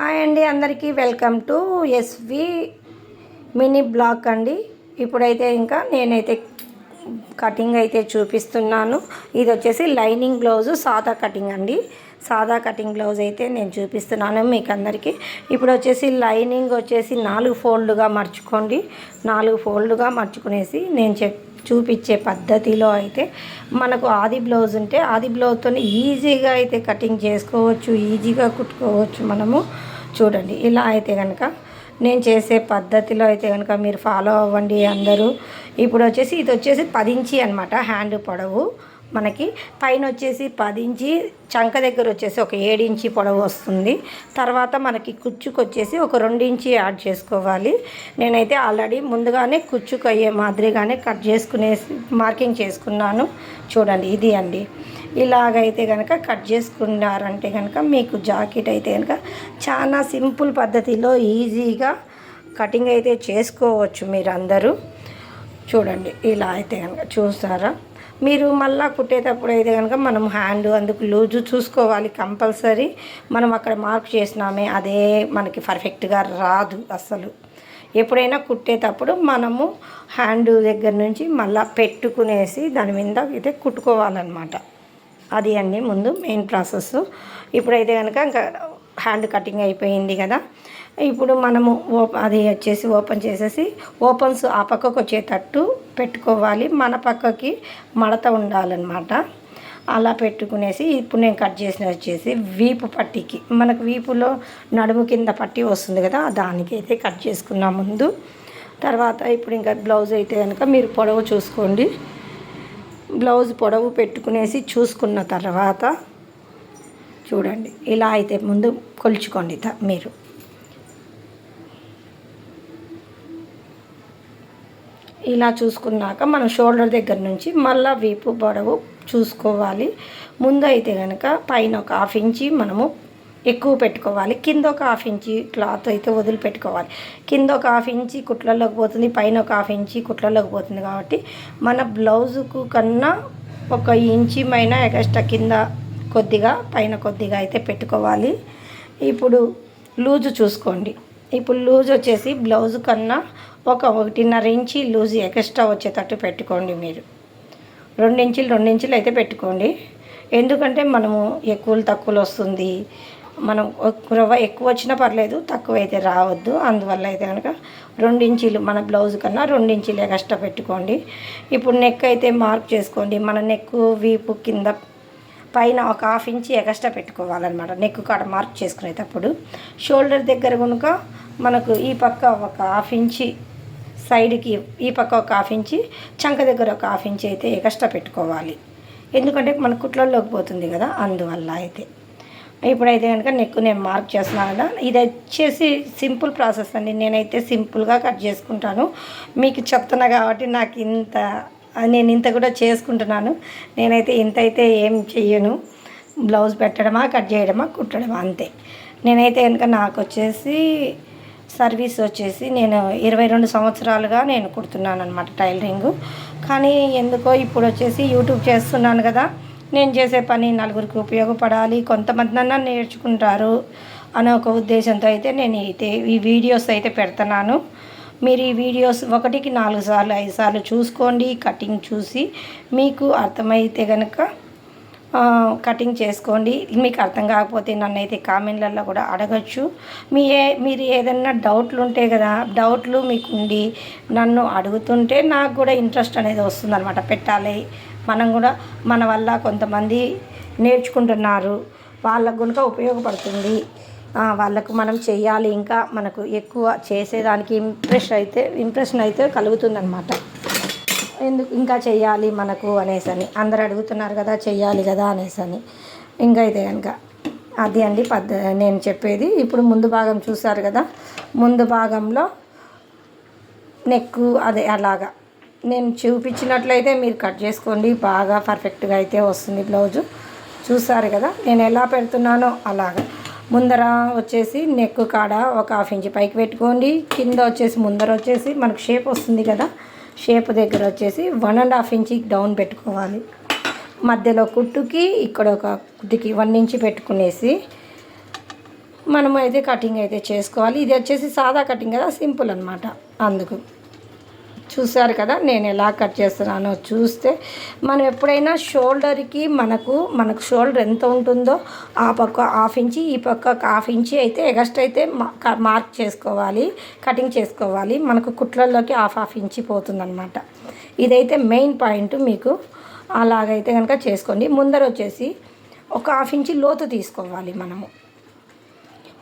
Hi అండి అందరికీ welcome to S V mini block అండి. ఇప్పుడైతే ఇంకా నేనైతే కటింగ్ అయితే చూపిస్తున్నాను. ఇది వచ్చేసి లైనింగ్ బ్లౌజు సాదా కటింగ్ అండి. సాదా కటింగ్ బ్లౌజ్ అయితే నేను చూపిస్తున్నాను మీకు అందరికీ ఇప్పుడు వచ్చేసి లైనింగ్ వచ్చేసి నాలుగు ఫోల్డ్గా మర్చుకోండి. నాలుగు ఫోల్డ్గా మర్చుకునేసి నేను చెప్ చూపించే పద్ధతిలో అయితే మనకు ఆది బ్లౌజ్ ఉంటే ఆది బ్లౌజ్తో ఈజీగా అయితే కటింగ్ చేసుకోవచ్చు ఈజీగా కుట్టుకోవచ్చు మనము. చూడండి ఇలా అయితే కనుక నేను చేసే పద్ధతిలో అయితే కనుక మీరు ఫాలో అవ్వండి అందరూ. ఇప్పుడు వచ్చేసి ఇది వచ్చేసి పది ఇంచి అనమాట హ్యాండ్ పొడవు. మనకి పైన వచ్చేసి పది ఇంచి చంక దగ్గర వచ్చేసి ఒక ఏడు ఇంచి పొడవు వస్తుంది. తర్వాత మనకి కుచ్చుకు వచ్చేసి ఒక రెండు ఇంచి యాడ్ చేసుకోవాలి. నేనైతే ఆల్రెడీ ముందుగానే కుచ్చుకు అయ్యే మాదిరిగానే కట్ చేసుకునేసి మార్కింగ్ చేసుకున్నాను. చూడండి ఇది అండి. ఇలాగైతే కనుక కట్ చేసుకున్నారంటే కనుక మీకు జాకెట్ అయితే కనుక చాలా సింపుల్ పద్ధతిలో ఈజీగా కటింగ్ అయితే చేసుకోవచ్చు మీరు అందరూ చూడండి ఇలా అయితే కనుక చూస్తారా మీరు మళ్ళా కుట్టేటప్పుడు అయితే కనుక మనం హ్యాండ్ అందుకు లూజు చూసుకోవాలి కంపల్సరీ. మనం అక్కడ మార్క్ చేసినామే అదే మనకి పర్ఫెక్ట్గా రాదు అసలు. ఎప్పుడైనా కుట్టేటప్పుడు మనము హ్యాండ్ దగ్గర నుంచి మళ్ళా పెట్టుకునేసి దాని మీద అయితే కుట్టుకోవాలన్నమాట. అది అండి ముందు మెయిన్ ప్రాసెస్ ఇప్పుడైతే కనుక ఇంకా హ్యాండ్ కటింగ్ అయిపోయింది కదా. ఇప్పుడు మనము ఓప్ అది వచ్చేసి ఓపెన్ చేసేసి ఓపెన్స్ ఆ పక్కకు వచ్చేటట్టు పెట్టుకోవాలి. మన పక్కకి మడత ఉండాలన్నమాట. అలా పెట్టుకునేసి ఇప్పుడు నేను కట్ చేసిన వచ్చేసి వీపు పట్టికి. మనకు వీపులో నడుము కింద పట్టి వస్తుంది కదా దానికి అయితే కట్ చేసుకున్నా ముందు. తర్వాత ఇప్పుడు ఇంకా బ్లౌజ్ అయితే కనుక మీరు పొడవు చూసుకోండి. బ్లౌజ్ పొడవు పెట్టుకునేసి చూసుకున్న తర్వాత చూడండి. ఇలా అయితే ముందు కొలుచుకోండి మీరు. ఇలా చూసుకున్నాక మనం షోల్డర్ దగ్గర నుంచి మళ్ళీ వీపు పొడవు చూసుకోవాలి. ముందు అయితే కనుక పైన ఒక హాఫ్ ఇంచి మనము ఎక్కువ పెట్టుకోవాలి. కింద ఒక హాఫ్ ఇంచి క్లాత్ అయితే వదిలిపెట్టుకోవాలి. కింద ఒక హాఫ్ ఇంచి కుట్లలోకి పోతుంది పైన ఒక హాఫ్ ఇంచి కుట్లలోకి పోతుంది కాబట్టి మన బ్లౌజుకు కన్నా ఒక ఇంచి మైన ఎక్స్ట్రా కింద కొద్దిగా పైన కొద్దిగా అయితే పెట్టుకోవాలి. ఇప్పుడు లూజు చూసుకోండి. ఇప్పుడు లూజ్ వచ్చేసి బ్లౌజ్ కన్నా ఒక ఒకటిన్నర ఇంచి లూజ్ ఎక్స్ట్రా వచ్చేటట్టు పెట్టుకోండి మీరు. రెండు ఇంచులు రెండు ఇంచులు అయితే పెట్టుకోండి. ఎందుకంటే మనము ఎక్కువలు తక్కువలు వస్తుంది. మనం రవ్వ ఎక్కువ వచ్చినా పర్లేదు తక్కువ అయితే రావద్దు. అందువల్ల అయితే కనుక రెండు ఇంచీలు మన బ్లౌజ్ కన్నా రెండు ఎక్స్ట్రా పెట్టుకోండి. ఇప్పుడు నెక్ అయితే మార్క్ చేసుకోండి. మన నెక్ వీపు కింద పైన ఒక హాఫ్ ఇంచి ఎక్స్ట్రా పెట్టుకోవాలన్నమాట. నెక్ కాడ మార్క్ చేసుకునేటప్పుడు. షోల్డర్ దగ్గర కనుక మనకు ఈ పక్క ఒక హాఫ్ ఇంచి సైడ్కి ఈ పక్క ఒక హాఫ్ ఇంచి చంక దగ్గర ఒక హాఫ్ ఇంచి అయితే ఎక్స్ట్రా పెట్టుకోవాలి. ఎందుకంటే మన కుట్లలోకి పోతుంది కదా అందువల్ల అయితే. ఇప్పుడైతే కనుక నెక్ నేను మార్క్ చేస్తున్నాను కదా ఇది వచ్చేసి సింపుల్ ప్రాసెస్ అండి. నేనైతే సింపుల్గా కట్ చేసుకుంటాను. మీకు చెప్తున్నా కాబట్టి నాకు ఇంత నేను ఇంత కూడా చేసుకుంటున్నాను. నేనైతే ఇంత అయితే ఏం చెయ్యను. బ్లౌజ్ పెట్టడమా కట్ చేయడమా కుట్టడమా అంతే. నేనైతే కనుక నాకు వచ్చేసి సర్వీస్ వచ్చేసి నేను ఇరవై రెండు సంవత్సరాలుగా నేను కుడుతున్నాను అనమాట టైలరింగ్. కానీ ఎందుకో ఇప్పుడు వచ్చేసి యూట్యూబ్ చేస్తున్నాను కదా నేను చేసే పని నలుగురికి ఉపయోగపడాలి. కొంతమంది అన్నా నేర్చుకుంటారు అనే ఒక ఉద్దేశంతో అయితే నేను అయితే ఈ వీడియోస్ అయితే పెడుతున్నాను. మీరు ఈ వీడియోస్ ఒకటికి నాలుగు సార్లు ఐదు సార్లు చూసుకోండి. కటింగ్ చూసి మీకు అర్థమైతే కనుక కటింగ్ చేసుకోండి. మీకు అర్థం కాకపోతే నన్ను అయితే కామెంట్లలో కూడా అడగచ్చు. మీ ఏ మీరు ఏదైనా డౌట్లు ఉంటే కదా డౌట్లు మీకు ఉండి నన్ను అడుగుతుంటే నాకు కూడా ఇంట్రెస్ట్ అనేది వస్తుందన్నమాట. పెట్టాలి. మనం కూడా మన వల్ల కొంతమంది నేర్చుకుంటున్నారు. వాళ్ళకు కనుక ఉపయోగపడుతుంది. వాళ్ళకు మనం చేయాలి. ఇంకా మనకు ఎక్కువ చేసేదానికి ఇంప్రెషన్ అయితే ఇంప్రెషన్ అయితే కలుగుతుందనమాట ఎందుకు ఇంకా చెయ్యాలి మనకు అనేసని. అందరు అడుగుతున్నారు కదా చెయ్యాలి కదా అనేసని. ఇంకా అయితే కనుక. అది అండి పద్ధ నేను చెప్పేది. ఇప్పుడు ముందు భాగం చూసారు కదా. ముందు భాగంలో నెక్ అదే అలాగా. నేను చూపించినట్లయితే మీరు కట్ చేసుకోండి. బాగా పర్ఫెక్ట్గా అయితే వస్తుంది బ్లౌజు చూసారు కదా. నేను ఎలా పెడుతున్నానో అలాగా. ముందర వచ్చేసి నెక్ కాడ ఒక హాఫ్ ఇంచ్ పైకి పెట్టుకోండి. కింద వచ్చేసి ముందర వచ్చేసి మనకు షేప్ వస్తుంది కదా. షేప్ దగ్గర వచ్చేసి one and half inch down పెట్టుకోవాలి. మధ్యలో కుట్టుకి ఇక్కడ ఒక కుట్టుకి వన్ ఇంచ్ పెట్టుకునేసి మనం అయితే కటింగ్ అయితే చేసుకోవాలి. ఇది వచ్చేసి సాదా కటింగ్ కదా సింపుల్ అనమాట అందుకు చూసారు కదా నేను ఎలా కట్ చేస్తున్నానో చూస్తే మనం ఎప్పుడైనా షోల్డర్కి మనకు మనకు షోల్డర్ ఎంత ఉంటుందో ఆ పక్క హాఫ్ ఇంచి ఈ పక్క హాఫ్ ఇంచి అయితే ఎగస్ట్ అయితే మార్క్ చేసుకోవాలి కటింగ్ చేసుకోవాలి. మనకు కుట్లల్లోకి హాఫ్ హాఫ్ ఇంచి పోతుందన్నమాట. ఇదైతే మెయిన్ పాయింట్ మీకు అలాగైతే కనుక చేసుకోండి. ముందర వచ్చేసి ఒక హాఫ్ ఇంచి లోతు తీసుకోవాలి మనము.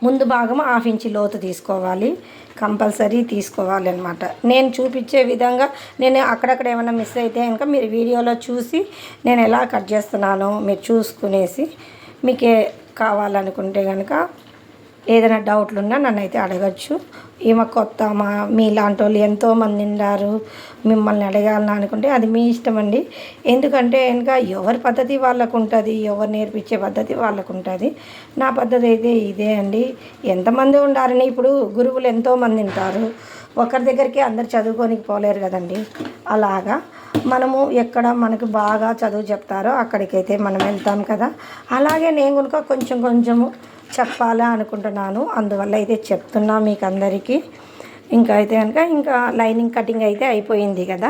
ముందు భాగం హాఫ్ ఇంచి లోతు తీసుకోవాలి. కంపల్సరీ తీసుకోవాలి అనమాట నేను చూపించే విధంగా నేను అక్కడక్కడ ఏమైనా మిస్ అయితే కనుక మీరు వీడియోలో చూసి నేను ఎలా కట్ చేస్తున్నానో మీరు చూసుకునేసి మీకే కావాలనుకుంటే కనుక ఏదైనా డౌట్లు ఉన్నా నన్ను అయితే అడగచ్చు. ఈమె కొత్త మా మీలాంటి వాళ్ళు ఎంతోమంది ఉన్నారు మిమ్మల్ని అడగాలని అనుకుంటే అది మీ ఇష్టం అండి ఎందుకంటే ఇంకా ఎవరి పద్ధతి వాళ్ళకు ఉంటుంది ఎవరు నేర్పించే పద్ధతి వాళ్ళకు ఉంటుంది నా పద్ధతి అయితే ఇదే అండి. ఎంతమంది ఉండాలని ఇప్పుడు గురువులు ఎంతోమంది ఉంటారు. ఒకరి దగ్గరికి అందరు చదువుకోనికి పోలేరు కదండి. అలాగా మనము ఎక్కడ మనకు బాగా చదువు చెప్తారో అక్కడికైతే మనం వెళ్తాం కదా. అలాగే నేను కనుక కొంచెం కొంచెము చెప్పాలా అనుకుంటున్నాను. అందువల్ల అయితే చెప్తున్నా మీకు అందరికీ ఇంకా అయితే కనుక ఇంకా లైనింగ్ కటింగ్ అయితే అయిపోయింది కదా.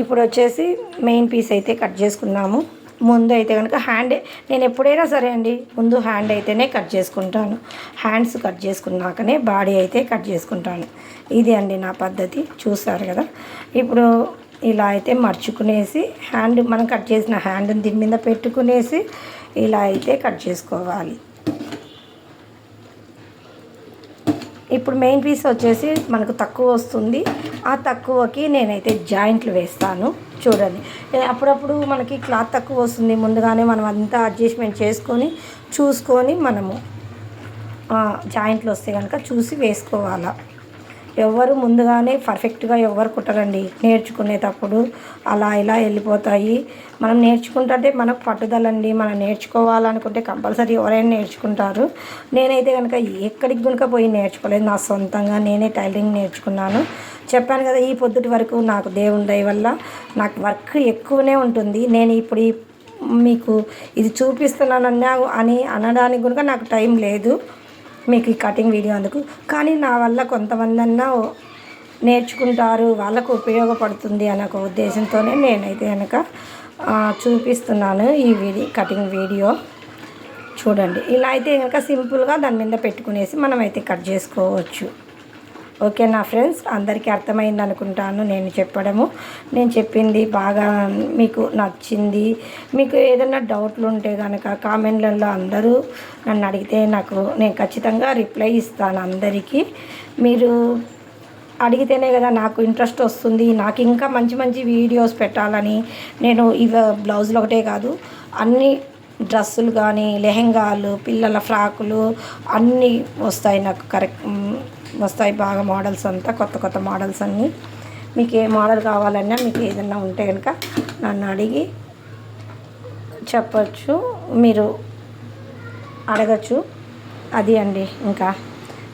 ఇప్పుడు వచ్చేసి మెయిన్ పీస్ అయితే కట్ చేసుకున్నాము. ముందు అయితే కనుక హ్యాండ్ నేను ఎప్పుడైనా సరే అండి ముందు హ్యాండ్ అయితేనే కట్ చేసుకుంటాను. హ్యాండ్స్ కట్ చేసుకున్నాకనే బాడీ అయితే కట్ చేసుకుంటాను. ఇది అండి నా పద్ధతి. చూస్తారు కదా. ఇప్పుడు ఇలా అయితే మర్చుకునేసి హ్యాండ్ మనం కట్ చేసిన హ్యాండ్ దీని మీద పెట్టుకునేసి ఇలా అయితే కట్ చేసుకోవాలి. ఇప్పుడు మెయిన్ పీస్ వచ్చేసి మనకు తక్కువ వస్తుంది. ఆ తక్కువకి నేనైతే జాయింట్లు వేస్తాను. చూడండి. అప్పుడప్పుడు మనకి క్లాత్ తక్కువ వస్తుంది. ముందుగానే మనం అంతా అడ్జస్ట్మెంట్ చేసుకొని చూసుకొని మనము జాయింట్లు వస్తే కనుక చూసి వేసుకోవాలా. ఎవరు ముందుగానే పర్ఫెక్ట్గా ఎవరు కుట్టరండి. నేర్చుకునేటప్పుడు అలా ఇలా వెళ్ళిపోతాయి. మనం నేర్చుకుంటుంటే మనకు పట్టుదలండి. మనం నేర్చుకోవాలనుకుంటే కంపల్సరీ ఎవరైనా నేర్చుకుంటారు. నేనైతే కనుక ఎక్కడికి కనుక పోయి నేర్చుకోలేదు. నా సొంతంగా నేనే టైలరింగ్ నేర్చుకున్నాను. చెప్పాను కదా ఈ పొద్దుటి వరకు నాకు దేవుని దయ వల్ల నాకు వర్క్ ఎక్కువనే ఉంటుంది. నేను ఇప్పుడు మీకు ఇది చూపిస్తున్నానన్నా అని అనడానికి కనుక నాకు టైం లేదు. మీకు ఈ కటింగ్ వీడియో అందుకు. కానీ నా వల్ల కొంతమంది అన్నా నేర్చుకుంటారు వాళ్ళకు ఉపయోగపడుతుంది అనే ఒక ఉద్దేశంతోనే నేనైతే కనుక చూపిస్తున్నాను ఈ వీడియో కటింగ్ వీడియో చూడండి. ఇలా అయితే కనుక సింపుల్గా దాని మీద పెట్టుకునేసి మనం అయితే కట్ చేసుకోవచ్చు. ఓకే నా ఫ్రెండ్స్ అందరికీ అర్థమైంది అనుకుంటాను నేను చెప్పడము. నేను చెప్పింది బాగా మీకు నచ్చింది. మీకు ఏదైనా డౌట్లు ఉంటే కనుక కామెంట్లలో అందరూ నన్ను అడిగితే నాకు నేను ఖచ్చితంగా రిప్లై ఇస్తాను అందరికీ. మీరు అడిగితేనే కదా నాకు ఇంట్రెస్ట్ వస్తుంది నాకు ఇంకా మంచి మంచి వీడియోస్ పెట్టాలని. నేను ఇవ బ్లౌజులు ఒకటే కాదు అన్ని డ్రెస్సులు కానీ లెహెంగాలు పిల్లల ఫ్రాకులు అన్నీ వస్తాయి నాకు కరెక్ట్ వస్తాయి బాగా మోడల్స్ అంతా కొత్త కొత్త మోడల్స్ అన్నీ. మీకు ఏ మోడల్ కావాలన్నా మీకు ఏదన్నా ఉంటే కనుక నన్ను అడిగి చెప్పచ్చు మీరు అడగచ్చు. అది అండి ఇంకా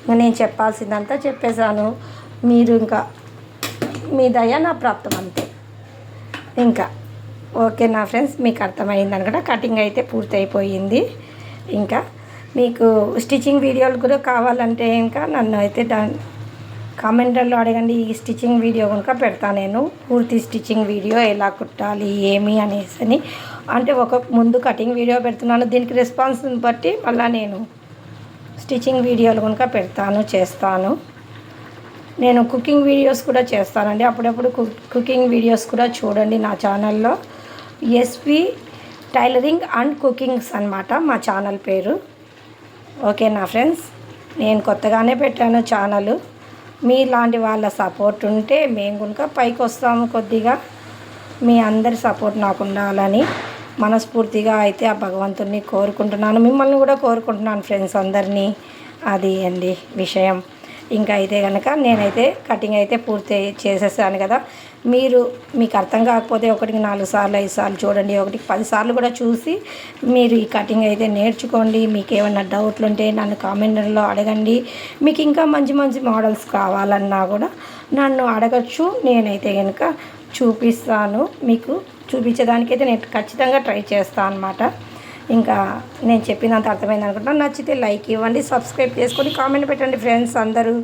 నేను చెప్పాల్సిందంతా చెప్పేశాను. మీరు ఇంకా మీ దయ నా ప్రాప్తం అంతే. ఇంకా. ఓకే నా ఫ్రెండ్స్ మీకు అర్థమైంది అనుకుంటా కటింగ్ అయితే పూర్తయిపోయింది. ఇంకా మీకు స్టిచ్చింగ్ వీడియోలు కూడా కావాలంటే ఇంకా నన్ను అయితే దా కామెంటర్లో అడగండి ఈ స్టిచ్చింగ్ వీడియో కనుక పెడతా నేను. పూర్తి స్టిచ్చింగ్ వీడియో ఎలా కుట్టాలి ఏమి అనేసి అని. అంటే ఒక ముందు కటింగ్ వీడియో పెడుతున్నాను దీనికి రెస్పాన్స్ని బట్టి మళ్ళీ నేను స్టిచ్చింగ్ వీడియోలు కనుక పెడతాను చేస్తాను. నేను కుకింగ్ వీడియోస్ కూడా చేస్తానండి. అప్పుడప్పుడు కుకింగ్ వీడియోస్ కూడా చూడండి నా ఛానల్లో ఎస్వి టైలరింగ్ అండ్ కుకింగ్స్ అనమాట మా ఛానల్ పేరు. ఓకే నా ఫ్రెండ్స్? నేను కొత్తగానే పెట్టాను ఛానల్. మీలాంటి వాళ్ళ సపోర్ట్ ఉంటే మేము కనుక పైకి వస్తాము కొద్దిగా. మీ అందరి సపోర్ట్ నాకు ఉండాలని మనస్ఫూర్తిగా అయితే ఆ భగవంతుడిని కోరుకుంటున్నాను. మిమ్మల్ని కూడా కోరుకుంటున్నాను ఫ్రెండ్స్ అందరినీ. అది అండి విషయం. ఇంకా అయితే కనుక నేనైతే కటింగ్ అయితే పూర్తి చేసేసాను కదా. మీరు మీకు అర్థం కాకపోతే ఒకటికి నాలుగు సార్లు ఐదు సార్లు చూడండి. ఒకటికి పది సార్లు కూడా చూసి మీరు ఈ కటింగ్ అయితే నేర్చుకోండి. మీకు ఏమైనా డౌట్లు ఉంటే నన్ను కామెంట్లో అడగండి. మీకు ఇంకా మంచి మంచి మోడల్స్ కావాలన్నా కూడా నన్ను అడగచ్చు. నేనైతే కనుక చూపిస్తాను. మీకు చూపించడానికైతే నేను ఖచ్చితంగా ట్రై చేస్తాను అనమాట ఇంకా నేను చెప్పినంత అర్థమైంది అనుకుంటున్నాను నచ్చితే లైక్ ఇవ్వండి సబ్స్క్రైబ్ చేసుకొని కామెంట్ పెట్టండి ఫ్రెండ్స్ అందరూ.